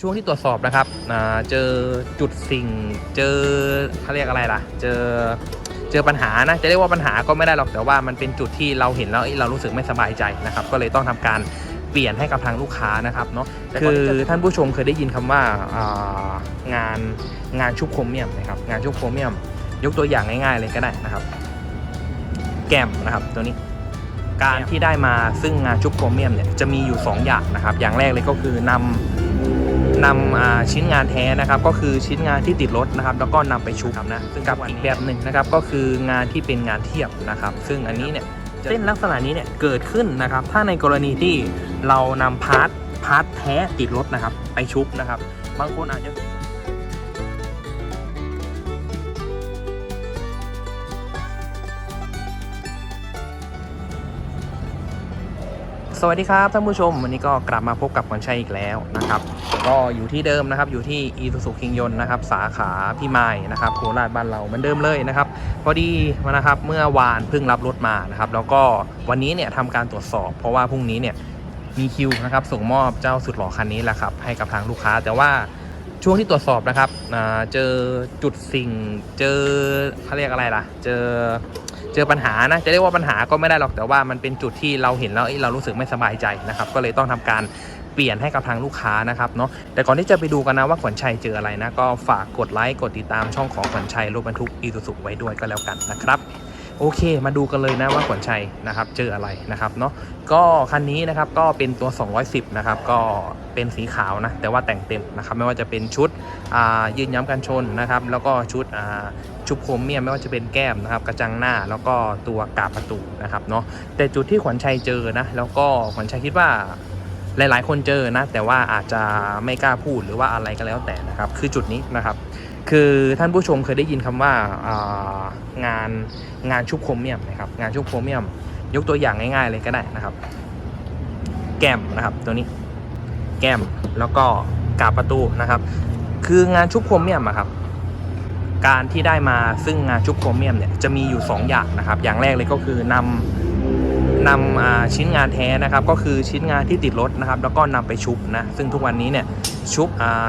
ช่วงที่ตรวจสอบนะครับอ่าเจอจุดสิ่ง เจอเขาเรียกอะไรล่ะ เจอเจอปัญหานะ จะเรียกว่าปัญหาก็ไม่ได้หรอก แต่ว่ามันเป็นจุดที่เราเห็นแล้วเอ้ยเรารู้สึกไม่สบายใจนะครับ ก็เลยต้องทำการเปลี่ยนให้กับทางลูกค้านะครับเนาะ คือท่านผู้ชมเคยได้ยินคำว่าอ่างานงานชุบโครเมียมนะครับ งานชุบโครเมียม ยกตัวอย่างง่าย ๆ เลยก็ได้นะครับ แก้มนะครับตัวนี้การที่ได้มาซึ่งงานชุบโครเมียมเนี่ยจะมีอยู่ 2 อย่างนะครับ อย่างแรกเลยก็คือนำ นำอ่าชิ้นงานแท้นะครับ ก็คือชิ้นงานที่ติดรถนะครับ แล้วก็นำไปชุบนะซึ่งกับอีกแบบหนึ่งนะครับ ก็คืองานที่เป็นงานเทียบนะครับ ซึ่งอันนี้เนี่ยเส้นลักษณะนี้เนี่ยเกิดขึ้นนะครับ ถ้าในกรณีที่เรานำพาร์ทพาร์ทแท้ติดรถนะครับ ไปชุบนะครับ บางคนอาจจะ สวัสดีครับท่านผู้ชม วันนี้ก็กลับมาพบกับขวัญชัยอีกแล้วนะครับ ก็อยู่ที่เดิมนะครับอยู่ที่อีสุสุคิงยนนะครับ สาขาพี่ไม้นะครับโคราชบ้านเราเหมือนเดิมเลยนะครับ พอดีนะครับเมื่อวานเพิ่งรับรถมานะครับ แล้วก็วันนี้เนี่ยทำการตรวจสอบ เพราะว่าพรุ่งนี้เนี่ยมีคิวนะครับส่งมอบเจ้าสุดหล่อคันนี้แหละครับให้กับทางลูกค้าแต่ว่า ช่วงที่ตรวจสอบนะครับเจอจุดสิ่ง เจอเขาเรียกอะไรล่ะ เจอเจอปัญหานะ จะเรียกว่าปัญหาก็ไม่ได้หรอก แต่ว่ามันเป็นจุดที่เราเห็นแล้วเอ้ยเรารู้สึกไม่สบายใจนะครับ ก็เลยต้องทำการเปลี่ยนให้กับทางลูกค้านะครับเนาะ แต่ก่อนที่จะไปดูกันนะว่าขวัญชัยเจออะไรนะ ก็ฝากกดไลค์ กดติดตามช่องของขวัญชัยรถบรรทุกอีซูซุไว้ด้วยก็แล้วกันนะครับ โอเค มาดูกันเลยนะว่าขวัญชัยนะครับเจออะไรนะครับเนาะก็คันนี้นะครับก็เป็นตัว 210 นะครับ ก็เป็นสีขาวนะ แต่ว่าแต่งเต็มนะครับ ไม่ว่าจะเป็นชุดยืนย้ำกันชนนะครับ แล้วก็ชุดชุบโครเมียมไม่ว่าจะเป็นแก้มนะครับ กระจังหน้าแล้วก็ตัวกาบประตูนะครับเนาะแต่จุดที่ขวัญชัยเจอนะ แล้วก็ขวัญชัยคิดว่าหลาย ๆ คนเจอนะ แต่ว่าอาจจะไม่กล้าพูดหรือว่าอะไรก็แล้วแต่นะครับ คือจุดนี้นะครับ คือท่านผู้ชมเคยได้ยินคำว่าอ่างานงานชุบโครเมียมนะครับงานชุบโครเมียม ยกตัวอย่างง่ายๆเลยก็ได้นะครับ แก้มนะครับตัวนี้ แก้มแล้วก็กาบประตูนะครับ คืองานชุบโครเมียมอะครับการที่ได้มาซึ่งงานชุบโครเมียมเนี่ยจะมีอยู่ 2 อย่างนะครับ อย่างแรกเลยก็คือนำ นำชิ้นงานแท้นะครับก็คือชิ้นงานที่ติดรถนะครับ แล้วก็นำไปชุบนะซึ่งทุกวันนี้เนี่ยชุบ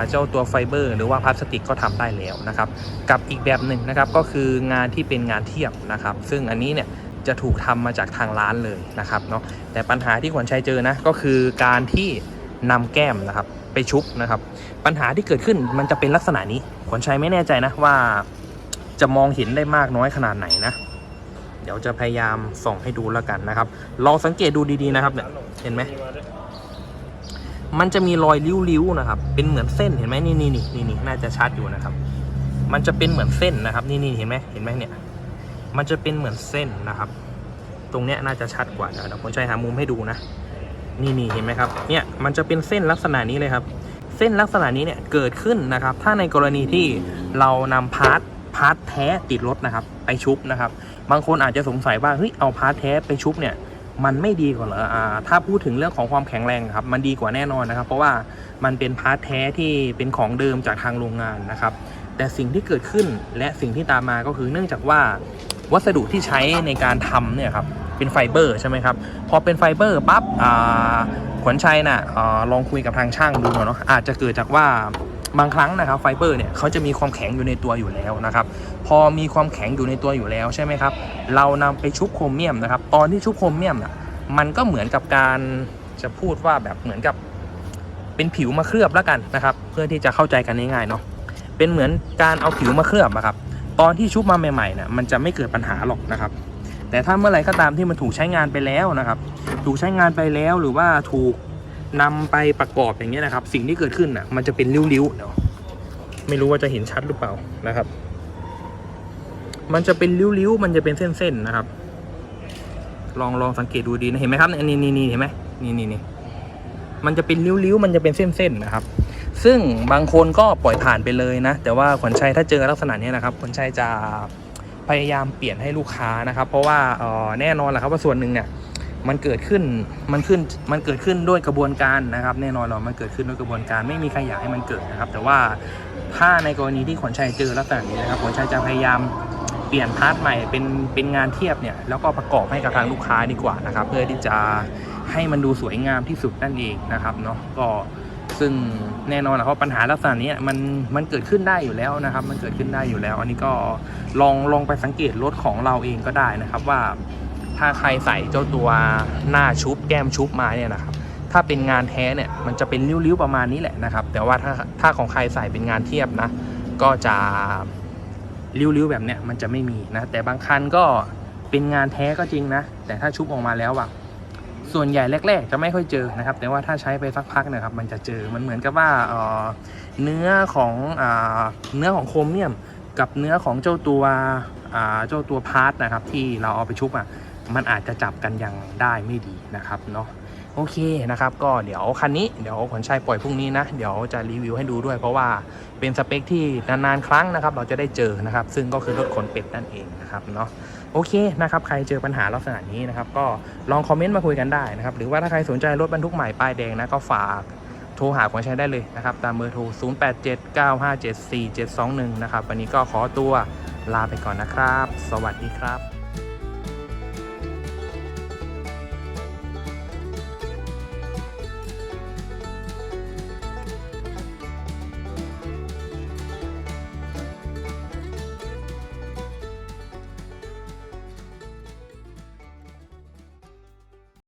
เจ้าตัวไฟเบอร์ หรือว่าพลาสติกก็ทำได้แล้วนะครับ กับอีกแบบหนึ่งนะครับก็คืองานที่เป็นงานเทียบนะครับ ซึ่งอันนี้เนี่ยจะถูกทำมาจากทางร้านเลยนะครับเนาะแต่ปัญหาที่ขวัญชัยเจอนะก็คือการที่นำแก้มนะครับไปชุบนะครับ ปัญหาที่เกิดขึ้นมันจะเป็นลักษณะนี้ขวัญชัยไม่แน่ใจนะว่า จะมองเห็นได้มากน้อยขนาดไหนนะ เดี๋ยวจะพยายามส่องให้ดูแล้วกันนะครับ ลองสังเกตดูดีๆนะครับเนี่ยเห็นไหมมันจะมีรอยริ้วๆนะครับ เป็นเหมือนเส้นเห็นไหมนี่นี่นี่นี่นี่น่าจะชัดอยู่นะครับ มันจะเป็นเหมือนเส้นนะครับ นี่นี่เห็นไหมเห็นไหมเนี่ย มันจะเป็นเหมือนเส้นนะครับ ตรงเนี้ยน่าจะชัดกว่าเดี๋ยวผมชัยหามุมให้ดูนะ นี่นี่เห็นไหมครับ เนี่ยมันจะเป็นเส้นลักษณะนี้เลยครับ เส้นลักษณะนี้เนี่ยเกิดขึ้นนะครับ ถ้าในกรณีที่เรานำพาร์ทพาร์ทแท้ติดรถนะครับ ไปชุบนะครับ บางคนอาจจะสงสัยว่าเฮ้ยเอาพาร์ทแท้ไปชุบเนี่ยมันไม่ดีกว่าเหรออ่าถ้าพูดถึงเรื่องของความแข็งแรงครับ มันดีกว่าแน่นอนนะครับ เพราะว่ามันเป็นพาร์ทแท้ที่เป็นของเดิมจากทางโรงงานนะครับ แต่สิ่งที่เกิดขึ้นและสิ่งที่ตามมาก็คือเนื่องจากว่าวัสดุที่ใช้ในการทำเนี่ยครับเป็นไฟเบอร์ใช่ไหมครับ พอเป็นไฟเบอร์ปั๊บขวัญชัยน่ะลองคุยกับทางช่างดูเนาะอาจจะเกิดจากว่า บางครั้งนะครับไฟเบอร์เนี่ยเขาจะมีความแข็งอยู่ในตัวอยู่แล้วนะครับ พอมีความแข็งอยู่ในตัวอยู่แล้วใช่ไหมครับ เรานำไปชุบโครเมียมนะครับ ตอนที่ชุบโครเมียมน่ะมันก็เหมือนกับการจะพูดว่าแบบเหมือนกับเป็นผิวมาเคลือบแล้วกันนะครับ เพื่อที่จะเข้าใจกันง่ายๆเนาะเป็นเหมือนการเอาผิวมาเคลือบอะครับ ตอนที่ชุบมาใหม่ๆเนี่ยมันจะไม่เกิดปัญหาหรอกนะครับแต่ถ้าเมื่อไหร่ก็ตามที่มันถูกใช้งานไปแล้วนะครับ ถูกใช้งานไปแล้วหรือว่าถูก นำไปประกอบอย่างเงี้ยนะครับ สิ่งที่เกิดขึ้นอะ มันจะเป็นริ้วๆเดี๋ยวไม่รู้ว่าจะเห็นชัดหรือเปล่านะครับ มันจะเป็นริ้วๆมันจะเป็นเส้นๆนะครับ ลองลองสังเกตดูดีนะเห็นไหมครับนี่นี่นี่เห็นไหมนี่นี่นี่มันจะเป็นริ้วๆมันจะเป็นเส้นๆนะครับ ซึ่งบางคนก็ปล่อยผ่านไปเลยนะ แต่ว่าขวัญชัยถ้าเจอลักษณะนี้นะครับขวัญชัยจะพยายามเปลี่ยนให้ลูกค้านะครับ เพราะว่าออแน่นอนแหละครับว่าส่วนหนึ่งเนี่ย มันเกิดขึ้นมันขึ้นมันเกิดขึ้นด้วยกระบวนการนะครับ แน่นอนเรามันเกิดขึ้นด้วยกระบวนการไม่มีใครอยากให้มันเกิดนะครับ แต่ว่าถ้าในกรณีที่ขวัญชัยเจอลักษณะนี้นะครับขวัญชัยจะพยายามเปลี่ยนพาร์ทใหม่เป็นเป็นงานเทียบเนี่ยแล้วก็ประกอบให้กับทางลูกค้าดีกว่านะครับ เพื่อที่จะให้มันดูสวยงามที่สุดนั่นเองนะครับเนาะก็ซึ่งแน่นอนนะเพราะปัญหาลักษณะนี้มันมันเกิดขึ้นได้อยู่แล้วนะครับ มันเกิดขึ้นได้อยู่แล้ว อันนี้ก็ลองลองไปสังเกตรถของเราเองก็ได้นะครับว่า ถ้าใครใส่เจ้าตัวหน้าชุบแก้มชุบมาเนี่ยนะครับ ถ้าเป็นงานแท้เนี่ยมันจะเป็นริ้วๆประมาณนี้แหละนะครับ แต่ว่าถ้าถ้าของใครใส่เป็นงานเทียบนะ ก็จะริ้วๆแบบเนี้ยมันจะไม่มีนะ แต่บางคันก็เป็นงานแท้ก็จริงนะ แต่ถ้าชุบออกมาแล้วอะส่วนใหญ่แรก ๆ จะไม่ค่อยเจอนะครับ แต่ว่าถ้าใช้ไปสักพักนะครับ มันจะเจอมันเหมือนกับว่าเนื้อของเนื้อของโครเมียม กับเนื้อของเจ้าตัวเจ้าตัวพาร์ทนะครับ ที่เราเอาไปชุบอะ มันอาจจะจับกันย่างได้ไม่ดีนะครับเนาะโอเคนะครับก็เดี๋ยวคันนี้เดี๋ยวขนชัยปล่อยพรุ่งนี้นะเดี๋ยวจะรีวิวให้ดูด้วย เพราะว่าเป็นสเปคที่นานๆครั้งนะครับ เราจะได้เจอนะครับ ซึ่งก็คือรถขนเป็ดนั่นเองนะครับเนาะโอเคนะครับใครเจอปัญหาลักษณะนี้นะครับ ก็ลองคอมเมนต์มาคุยกันได้นะครับ หรือว่าถ้าใครสนใจรถบรรทุกใหม่ป้ายแดงนะก็ฝากโทรหาขนชัยได้เลยนะครับ ตามเบอร์โทร 0879574721 นะครับวันนี้ก็ขอตัวลาไปก่อนนะครับ สวัสดีครับ